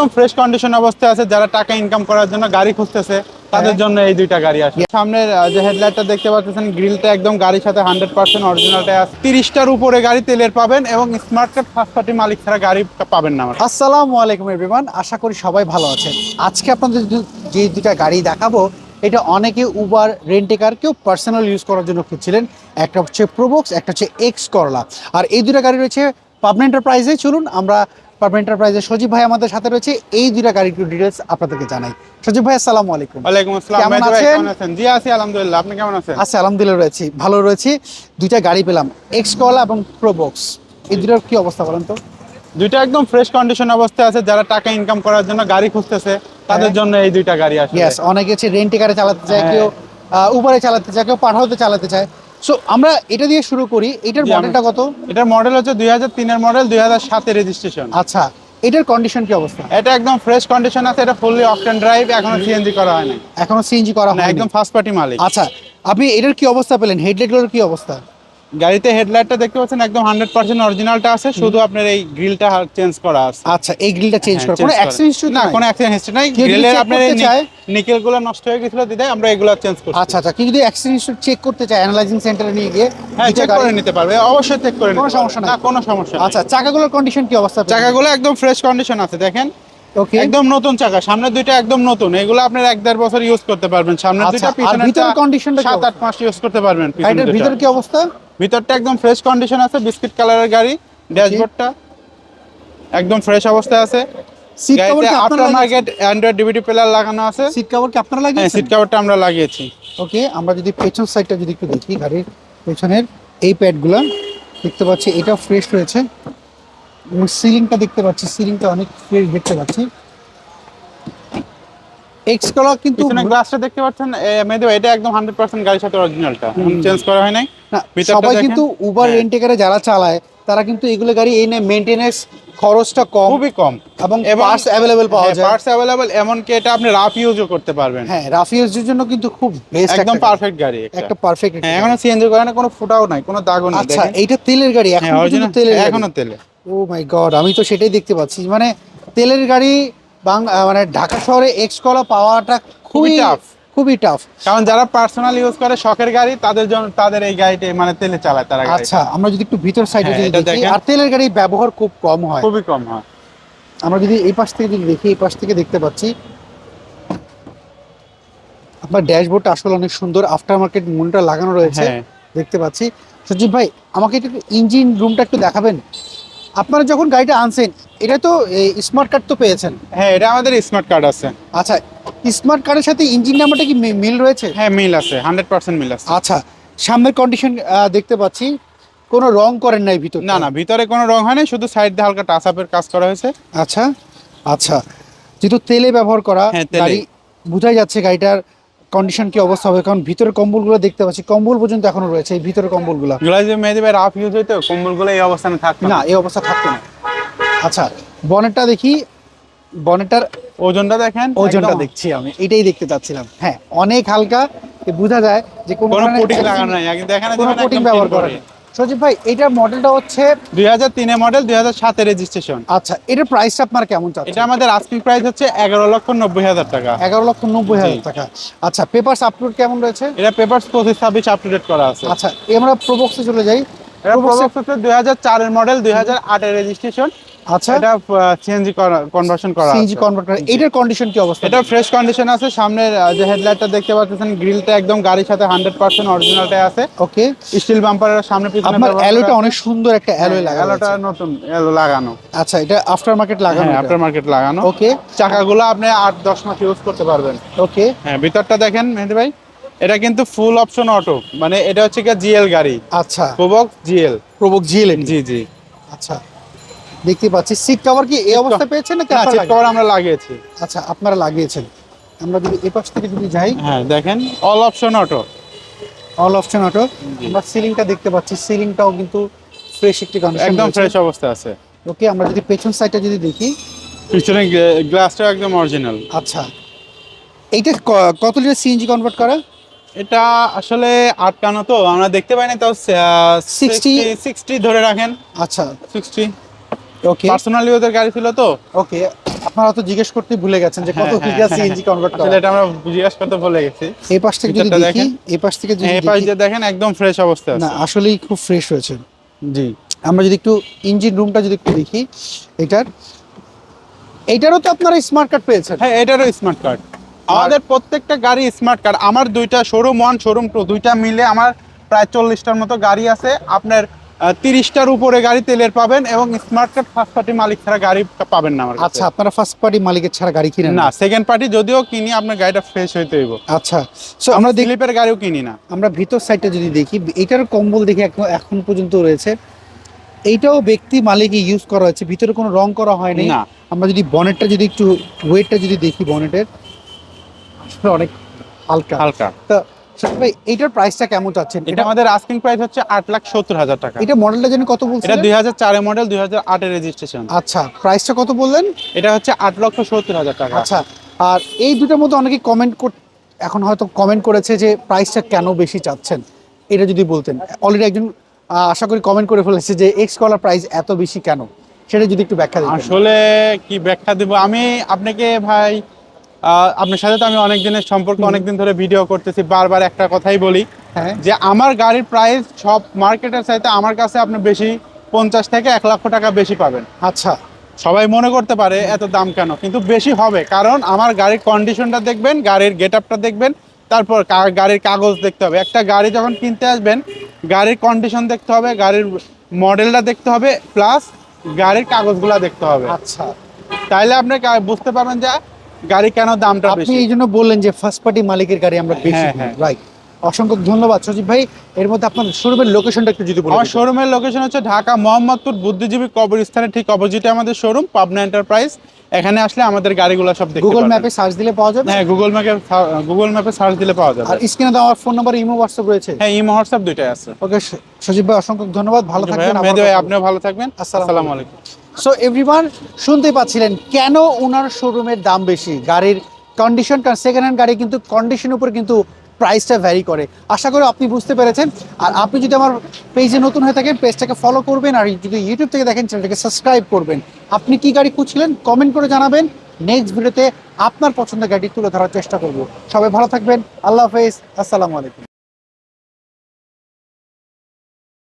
একদম fresh condition অবস্থায় আছে যারা টাকা ইনকাম করার জন্য গাড়ি খুঁজতেছে তাদের হ্যাঁ। জন্য এই দুইটা গাড়ি আছে সামনের আহ, যে হেডলাইটটা দেখতে পাচ্ছেন গ্রিলটা একদম গাড়ির সাথে হান্ড্রেড পার্সেন্ট অরিজিনালটা আছে। তিরিশটার উপরে গাড়ি তেলের পাবেন এবং স্মার্ট ফার্স্ট পার্টি মালিক ছাড়া গাড়ি পাবেন না আসসালামু আলাইকুম এভরিওয়ান আশা করি সবাই ভালো আছেন। আজকে আপনাদের যে দুটা গাড়ি দেখাবো এটা অনেকে উবার রেন্টেকার কেউ পার্সোনাল ইউজ করার জন্য খুঁজছিলেন। একটা হচ্ছে প্রোবক্স একটা হচ্ছে এক্স করলা আর এই দুটা গাড়ি রয়েছে পাবনা এন্টারপ্রাইজে চলুন আমরা পাবনা এন্টারপ্রাইজে সজীব ভাই আমাদের সাথে রয়েছে। এই দুটা গাড়ির আপনাদেরকে জানাই। সজীব ভাই আসসালামু আলাইকুম। ওয়ালাইকুম আসসালাম। কেমন আছেন? জি আছি আলহামদুলিল্লাহ। আপনি কেমন আছেন? আচ্ছা আলহামদুলিল্লাহ রয়েছি। ভালো রয়েছি। দুইটা গাড়ি পেলাম এক্স করলা এবং প্রোবক্স এই দুটার কি অবস্থা বলেন তো? দুইটা একদম ফ্রেশ কন্ডিশন অবস্থায় আছে। যারা টাকা ইনকাম করার জন্য গাড়ি খুঁজতেছে তাদের হ্যাঁ। জন্য এই দুইটা গাড়ি আছে ইয়েস অনেকে হচ্ছে রেন্টে চালাতে চায় হ্যাঁ। কেউ উবারে চালাতে চায় কেউ পাঠাওতে চালাতে চায়। সো আমরা এটা দিয়ে শুরু করি। এটার মডেলটা কত? এটার মডেল হচ্ছে দুই হাজার তিনের মডেল দুই হাজার সাতের রেজিস্ট্রেশন আচ্ছা এটার কন্ডিশন কি অবস্থা? এটা একদম ফ্রেশ কন্ডিশন আছে এটা ফুললি অকটেন ড্রাইভ এখনও সিএনজি করা হয়নি এখনও সিএনজি করা হয়নি। একদম ফার্স্ট পার্টি মালিক। আচ্ছা আপনি এটার কি অবস্থা পেলেন? হেডলাইটগুলোর কি অবস্থা? গাড়িতে হেডলাইটটা দেখতে পাচ্ছেন একদম হান্ড্রেড পার্সেন্ট অরিজিনালটা আছে শুধু আপনার এই গ্রিলটা চেঞ্জ করা আছে। আচ্ছা এই গ্রিলটা চেঞ্জ হ্যাঁ, করা কোনো। অ্যাক্সিডেন্ট হিস্ট্রি না কোনো অ্যাক্সিডেন্ট হিস্ট্রি নাই। গ্রিলের আপনার করতে চায়? নিকেলগুলো নষ্ট হয়ে গেছিল দিদাই আমরা এগুলো চেঞ্জ করছি। আচ্ছা আচ্ছা কেউ যদি অ্যাক্সিডেন্ট হিস্ট্রি চেক করতে চায় অ্যানালাইজিং সেন্টারে নিয়ে গিয়ে হ্যাঁ চেক করে নিতে পারবে অবশ্যই চেক করে নিতে কোনো সমস্যা না কোনো সমস্যা নেই। আচ্ছা চাকাগুলোর কন্ডিশন কি অবস্থা? চাকাগুলো একদম ফ্রেশ কন্ডিশন আছে দেখেন। ওকে একদম নতুন চাকা সামনের দুইটা একদম নতুন। এগুলো আপনার এক দেড় বছর ইউজ করতে পারবেন। সামনের আচ্ছা, দুইটা আর পিছনের ভিতরের conditionটা কি সাত আট মাস ইউজ করতে পারবেন পিছনের গাড়িটার ভিতরে কি অবস্থা? ভিতরটা একদম ফ্রেশ কন্ডিশন আছে বিস্কিট কালারের গাড়ি ড্যাশবোর্ডটা একদম ফ্রেশ অবস্থায় আছে। সিট কভার কি আপনারা মার্কেট অ্যান্ড্রয়েড ডিভিডি প্লেয়ার লাগানো আছে। সিট কভার কি আপনারা হ্যাঁ লাগিয়েছেন? সিট কভারটা আমরা লাগিয়েছি। ওকে আমরা যদি পেছন সাইডটা যদি একটু দেখি গাড়ির পেছনের এই প্যাডগুলো দেখতে পাচ্ছি এটা ফ্রেশ রয়েছে। সিলিংটা দেখতে পাচ্ছি সিলিংটা অনেক ফ্রেশ দেখতে পাচ্ছি। এক্স কলা কিন্তু গ্লাসটা দেখতে পাচ্ছেন? মেয়েদের এটা একদম হান্ড্রেড পার্সেন্ট গাড়ির সাথে অরিজিনালটা চেঞ্জ করা হয় নাই। না, ভিতরটা সবাই কিন্তু উবার হ্যাঁ। রেন্টেকারে যারা চালায় তারা কিন্তু এগুলো গাড়ি এই মেনটেনেন্স খরচটা কম খুবই কম। এবং পার্টস অ্যাভেলেবেল পাওয়া যায়। পার্টস অ্যাভেলেবল এমনকি এটা আপনি রাফ ইউজও করতে পারবেন। হ্যাঁ রাফ ইউজের জন্য কিন্তু খুব বেস্ট একদম পারফেক্ট গাড়ি। একটা। একটা পারফেক্ট হ্যাঁ এখনও সিএনজি করে না কোনো ফুটাও নাই কোনো দাগও নাই আচ্ছা এইটা তেলের গাড়ি এখন হ্যাঁ পর্যন্ত অরিজিনাল তেলের। এখনও তেলে। ও মাই গড আমি তো সেটাই দেখতে পাচ্ছি। মানে তেলের গাড়ি বাং মানে ঢাকা শহরে এক্স কলা পাওয়াটা খুবই tough। খুবই টাফ কারণ যারা পার্সোনাল ইউজ করে শখের গাড়ি তাদের জন্য তাদের এই গাড়িটা মানে তেলে চালায় তারা আচ্ছা আমরা যদি একটু ভিতর সাইডে হ্যাঁ, যদি দেখি আর তেলের গাড়ি ব্যবহার খুব কম হয়। খুবই কম হয়। আমরা যদি এই পাশ থেকে যদি দেখি এই পাশ থেকে দেখতে পাচ্ছি আপনার ড্যাশবোর্ডটা আসলে অনেক সুন্দর। আফটার মার্কেট মনিটর লাগানো রয়েছে হ্যাঁ। দেখতে পাচ্ছি। সজীব ভাই আমাকে একটু ইঞ্জিন রুমটা একটু দেখাবেন। আপনারা যখন গাড়িটা আনছেন এটা তো স্মার্ট কার্ড তো পেয়েছেন। হ্যাঁ এটা আমাদের স্মার্ট কার্ড আছে। আচ্ছা স্মার্ট কার্ডের সাথে ইঞ্জিন নাম্বারটা কি মিল রয়েছে? হ্যাঁ মিল আছে হান্ড্রেড পার্সেন্ট মিল আছে। আচ্ছা সামনের কন্ডিশন দেখতে পাচ্ছি কোনো রং করেন নাই ভিতর না না ভিতরে কোনো রং হয় না শুধু সাইড দিয়ে হালকা টাচ আপের কাজ করা হয়েছে। আচ্ছা আচ্ছা যেহেতু তেলে ব্যবহার করা হ্যাঁ, গাড়ি বোঝাই যাচ্ছে গাড়িটার কন্ডিশন কি অবস্থা হবে কারণ ভিতরের কম্বলগুলো দেখতে পাচ্ছি কম্বল পর্যন্ত এখনও রয়েছে এই ভিতরে কম্বলগুলো। এগুলো যে মেয়েদের ভাই রাফ ইউজ হইতো কম্বলগুলো এই অবস্থানে থাকতো না। এই অবস্থা থাকতো না। আচ্ছা বনেটটা দেখি বনেটটার ওজনটা দেখেন? ওজনটা দেখছি আমি এটাই দেখতে চাচ্ছিলাম। হ্যাঁ অনেক হালকা বোঝা যায় যে কোনো পুটিং লাগানো নাই দেখেন কোনো কোটিং ব্যবহার করে সজীব ভাই এটার মডেলটা হচ্ছে দুই হাজার তিনে মডেল দুই হাজার সাতের রেজিস্ট্রেশন আচ্ছা এটার প্রাইসটা আপনার কেমন চাচ্ছে এটা আমাদের আস্কিং প্রাইস হচ্ছে এগারো লক্ষ নব্বই হাজার টাকা। এগারো লক্ষ নব্বই হাজার টাকা। আচ্ছা পেপারস আপলোড কেমন রয়েছে? এটা পেপার পঁচিশ ছাব্বিশ আপ টু ডেট করা আছে। আচ্ছা আমরা প্রবক্সে চলে যাই। এটা প্রবক্স হচ্ছে দুই হাজার চারের মডেল দুই হাজার আটের রেজিস্ট্রেশন আচ্ছা। এটা সিএনজি কনভার্সন করা সিএনজি আছে। কনভার্টার এটার কন্ডিশন কি অবস্থা? এটা ফ্রেশ কন্ডিশন আছে। সামনের আহ, যে হেডলাইটটা দেখতে পাচ্ছেন গ্রিলটা একদম গাড়ির সাথে হান্ড্রেড পার্সেন্ট অরিজিনালটাই আছে। ওকে। স্টিল বাম্পারের সামনে পিছনে আপনার অ্যালোটা অনেক সুন্দর একটা। অ্যালোয় হ্যাঁ, লাগানো অ্যালোটা নতুন অ্যালো লাগানো। আচ্ছা এটা আফটার মার্কেট লাগানো হ্যাঁ আফটার মার্কেট লাগানো। ওকে। চাকাগুলো আপনি আট দশ মাস ইউজ করতে পারবেন। ওকে। হ্যাঁ ভিতরটা দেখেন মেহেদি ভাই। এটা কিন্তু ফুল অপশন অটো মানে এটা হচ্ছে কি জিএল গাড়ি। আচ্ছা। প্রবক্স জিএল প্রবক জিএলএন জি জি। আচ্ছা। দেখতে পাচ্ছি। সিট কভার কি এই অবস্থা পেয়েছেন নাকি সিট কভার আমরা লাগিয়েছি। আচ্ছা আপনারা লাগিয়েছেন। আমরা যদি এই পাশ থেকে যদি যাই হ্যাঁ দেখেন all option auto all option auto আমরা সিলিংটা দেখতে পাচ্ছি। সিলিংটাও কিন্তু ফ্রেশ একটি কন্ডিশন একদম ফ্রেশ অবস্থা আছে। ওকে আমরা যদি পেছন সাইডটা যদি দেখি। পিছনে গ্লাসটা একদম অরিজিনাল আচ্ছা। এইটা কত লিটার সিএনজি কনভার্ট করা? এটা আসলে আটকানো তো আমরা দেখতে পাই না তাও 60 সিক্সটি ধরে রাখেন। আচ্ছা। সিক্সটি ওকে পার্সোনালি ওদের গাড়ি ছিল তো। ওকে আপনারা তো জিজ্ঞেস করতে ভুলে গেছেন যে কত হ্যাঁ, লিটার হ্যাঁ, সিএনজি কনভার্ট করা এটা আমরা জিজ্ঞাসা করতে ভুলে গেছি। এই পাশ থেকে যদি দেখি। এই পাশ থেকে যদি এই পাশ দিয়ে দেখেন একদম ফ্রেশ অবস্থা না আসলেই খুব ফ্রেশ হয়েছে। জি। আমরা যদি একটু ইঞ্জিন রুমটা যদি একটু দেখি এটার এইটারও তো আপনারা স্মার্ট কার্ড পেয়েছেন। হ্যাঁ এটারও স্মার্ট কার্ড আমাদের প্রত্যেকটা গাড়ি স্মার্ট কার্ড আমার দুইটা শোরুম ওয়ান শোরুম টু দুইটা মিলে আমার প্রায় চল্লিশটার মতো গাড়ি আছে। আপনার তিরিশটার উপরে গাড়ি তেলের পাবেন এবং স্মার্ট কার্ড ফার্স্ট পার্টি মালিক ছাড়া গাড়ি পাবেন না আমার আচ্ছা আপনারা ফার্স্ট পার্টি মালিকের ছাড়া গাড়ি কিনেন না সেকেন্ড পার্টি যদিও কিনি আপনার গাড়িটা ফ্রেশ হইতে হইব। আচ্ছা সো আমরা স্লিপের গাড়িও কিনি না। আমরা ভিতর সাইডটা যদি দেখি এটার কম্বল দেখি এখন- এখন পর্যন্ত রয়েছে। এইটাও ব্যক্তি মালিকই ইউজ করা হয়েছে। ভিতরে কোনো রং করা হয়নি। না। আমরা যদি বনেটটা যদি একটু ওয়েটটা যদি দেখি বনেটের অনেক হালকা। হালকা। তা ভাই এইটার প্রাইসটা কেমন চাচ্ছেন? এটা আমাদের আস্কিং প্রাইস হচ্ছে আট লাখ সত্তর হাজার টাকা। এটা মডেলটা জানি কত বলছেন এটা দুই হাজার চারের মডেল দুই হাজার আটের রেজিস্ট্রেশন আচ্ছা প্রাইসটা কত বললেন? এটা হচ্ছে আট লক্ষ সত্তর হাজার টাকা। আচ্ছা আর এই দুটোর মধ্যে অনেকে কমেন্ট এখন হয়তো কমেন্ট করেছে যে প্রাইসটা কেন বেশি চাচ্ছেন? এটা যদি বলতেন। অলরেডি একজন আশা করি কমেন্ট করে ফেলেছে যে এক্স কলার প্রাইস এত বেশি কেন? সেটা যদি একটু ব্যাখ্যা দিতেন। আসলে কি ব্যাখ্যা দিব? আমি আপনাকে ভাই আপনার সাথে তো আমি অনেক দিনের সম্পর্কে হুম। অনেক দিন ধরে ভিডিও করতেছি বারবার একটা কথাই বলি হ্যাঁ। যে আমার গাড়ির প্রাইস সব মার্কেটের চাইতে আমার কাছে আপনি বেশি পঞ্চাশ থেকে এক লক্ষ টাকা বেশি পাবেন। আচ্ছা। সবাই মনে করতে পারে এত দাম কেন? কিন্তু বেশি হবে কারণ আমার গাড়ির কন্ডিশনটা দেখবেন গাড়ির গেট আপটা দেখবেন তারপর গাড়ির কাগজ দেখতে হবে। একটা গাড়ি যখন কিনতে আসবেন গাড়ির কন্ডিশন দেখতে হবে গাড়ির মডেলটা দেখতে হবে প্লাস গাড়ির কাগজগুলো দেখতে হবে। আচ্ছা। তাইলে আপনি বুঝতে পারবেন যে গাড়ি কেন দামটা আপনি এই জন্য বললেন যে ফার্স্ট পার্টি মালিকের গাড়ি আমরা বেশি হ্যাঁ, হ্যাঁ। রাইট অসংখ্য ধন্যবাদ সজীব ভাই। এর মধ্যে আপনার শোরুমের লোকেশনটা একটু যদি বলেন আমার শোরুমের লোকেশন হচ্ছে ঢাকা মোহাম্মদপুর বুদ্ধিজীবী কবরস্থানের ঠিক অপোজিটে আমাদের শোরুম পাবনা এন্টারপ্রাইজ এখানে আসলে আমাদের গাড়িগুলো সব দেখতে গুগল ম্যাপে সার্চ দিলে পাওয়া যাবে? হ্যাঁ গুগল ম্যাপে গুগল ম্যাপে সার্চ দিলে পাওয়া যাবে। আর স্ক্রিনে তো আমার ফোন নাম্বার ইমো হোয়াটসঅ্যাপ রয়েছে? হ্যাঁ ইমো হোয়াটসঅ্যাপ দুইটাই আছে। ওকে সজীব ভাই অসংখ্য ধন্যবাদ। ভালো থাকবেন ভাই আপনিও ভালো থাকবেন। আসসালামু আলাইকুম। সো এভরিওয়ান শুনতে পাচ্ছিলেন, কেন ওনার শোরুমের দাম বেশি? গাড়ির কন্ডিশন কারণ সেকেন্ড হ্যান্ড গাড়ি কিন্তু কন্ডিশন উপর কিন্তু প্রাইসটা ভ্যারি করে। আশা করি আপনি বুঝতে পেরেছেন। আর আপনি যদি আমার পেজে নতুন হয়ে থাকেন পেজটাকে ফলো করবেন আর যদি ইউটিউব থেকে দেখেন চ্যানেলটাকে সাবস্ক্রাইব করবেন। আপনি কি গাড়ি খুঁজছিলেন? কমেন্ট করে জানাবেন। নেক্সট ভিডিওতে আপনার পছন্দের গাড়ি তুলে ধরার চেষ্টা করব। সবাই ভালো থাকবেন। আল্লাহ হাফেজ। আসসালামু আলাইকুম।